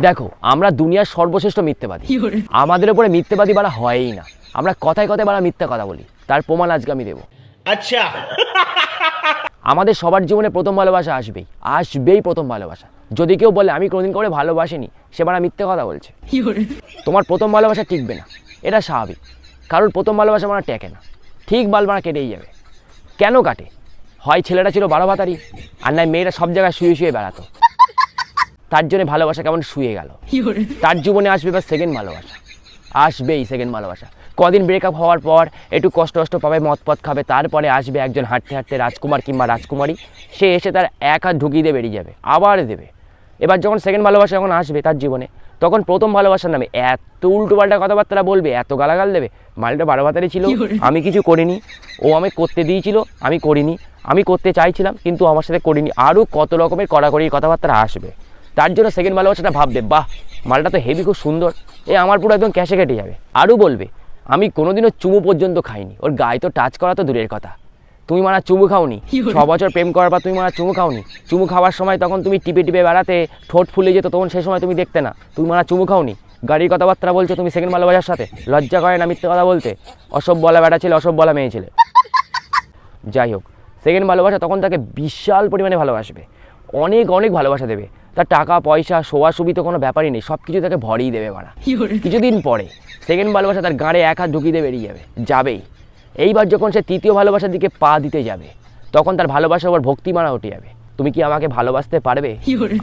দেখো আমরা দুনিয়ার সর্বশ্রেষ্ঠ মিথ্যেবাদী। আমাদের উপরে মিথ্যেবাদী বাড়া হয়ই না। আমরা কথায় কথায় বাড়া মিথ্যা কথা বলি। তার প্রমাণ আজকে আমি দেবো। আচ্ছা। আমাদের সবার জীবনে প্রথম ভালোবাসা আসবেই। আসবেই প্রথম ভালোবাসা। যদি কেউ বলে আমি কোনোদিন করে ভালোবাসিনি সে বাড়া মিথ্যে কথা বলছে। তোমার প্রথম ভালোবাসা টিকবে না। এটা স্বাভাবিক। কারোর প্রথম ভালোবাসা মানে টেকে না। ঠিক বাল কেটেই যাবে। কেন কাটে? হয় ছেলেটা ছিল বারো ভাতারি আর নয় মেয়েরা সব জায়গায় শুয়ে শুয়ে বেড়াতো। তার জন্য ভালোবাসা কেমন শুয়ে গেল। তার জীবনে আসবে এবার সেকেন্ড ভালোবাসা। আসবেই সেকেন্ড ভালোবাসা। কদিন ব্রেকআপ হওয়ার পর একটু কষ্ট কষ্ট পাবে মদ পথ খাবে তারপরে আসবে একজন হাঁটতে হাঁটতে রাজকুমার কিংবা রাজকুমারী। সে এসে তার এক হাত ঢুকিয়ে দিয়ে বেরিয়ে যাবে আবার দেবে। এবার যখন সেকেন্ড ভালোবাসা যখন আসবে তার জীবনে তখন প্রথম ভালোবাসার নামে এত উল্টোপাল্টা কথাবার্তা বলবে এত গালাগাল দেবে। মালটা বারো ভাতারি ছিল আমি কিছু করিনি। ও আমি করতে দিয়েছিল আমি করিনি। আমি করতে চাইছিলাম কিন্তু আমার সাথে করিনি। আরও কত রকমের কড়াকড়ির কথাবার্তা আসবে। তার জন্য সেকেন্ড ভালোবাসাটা ভাববে বাহ মালটা তো হেভি খুব সুন্দর। এ আমার পুরো একদম ক্যাশে কেটে যাবে। আরও বলবে আমি কোনোদিনও চুমু পর্যন্ত খাইনি। ওর গায়ে তো টাচ করা তো দূরের কথা। তুমি মারা চুমু খাওনি। ছ বছর প্রেম করার পর তুমি মারা চুমু খাওনি। চুমু খাওয়ার সময় তখন তুমি টিপে টিপে বেড়াতে ঠোঁট ফুলে যেত তখন সেই সময় তুমি দেখতে না। তুমি মারা চুমু খাওনি। গাড়ির কথাবার্তা বলছো তুমি সেকেন্ড ভালোবাসার সাথে। লজ্জা করে না মিথ্যে কথা বলতে। অসব বলা বেড়া ছেলে অসব বলা মেয়ে ছেলে। যাই হোক সেকেন্ড ভালোবাসা তখন তাকে বিশাল পরিমাণে ভালোবাসবে। অনেক অনেক ভালোবাসা দেবে। তার টাকা পয়সা শোয়া সুবি তো কোনো ব্যাপারই নেই। সব কিছু তাকে ভরিয়ে দেবে মারা কিছুদিন পরে সেকেন্ড ভালোবাসা তার গাঁড়ে এক হাত ঢুকিয়ে দিয়ে বেরিয়ে যাবে যাবেই। এইবার যখন সে তৃতীয় ভালোবাসার দিকে পা দিতে যাবে তখন তার ভালোবাসার ওপর ভক্তি মারা উঠে যাবে। তুমি কি আমাকে ভালোবাসতে পারবে?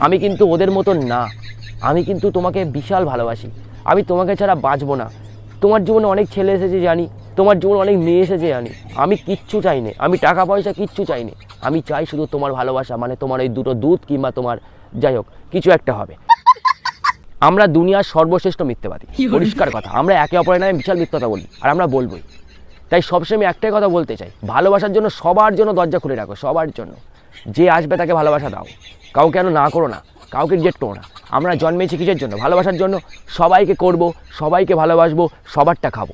আমি কিন্তু ওদের মতন না। আমি কিন্তু তোমাকে বিশাল ভালোবাসি। আমি তোমাকে ছাড়া বাঁচবো না। তোমার জীবনে অনেক ছেলে এসেছে জানি। তোমার জীবনে অনেক মেয়ে এসেছে জানি। আমি কিচ্ছু চাই না আমি টাকা পয়সা কিচ্ছু চাই না আমি চাই শুধু তোমার ভালোবাসা মানে তোমার ওই দুটো দুধ কিংবা তোমার যাই হোক কিছু একটা হবে। আমরা দুনিয়ার সর্বশ্রেষ্ঠ মিথ্যেবাদী। পরিষ্কার কথা আমরা একে অপরের নামে বিশাল মিথ্যতা বলি আর আমরা বলবোই। তাই সবসময় একটাই কথা বলতে চাই ভালোবাসার জন্য সবার জন্য দরজা খুলে রাখো সবার জন্য। যে আসবে তাকে ভালোবাসা দাও। কাউকে কেন না করো না কাউকে রিজেক্ট করো না। আমরা জন্মেছি কিসের জন্য? ভালোবাসার জন্য সবাইকে করব সবাইকে ভালোবাসবো সবারটা খাব।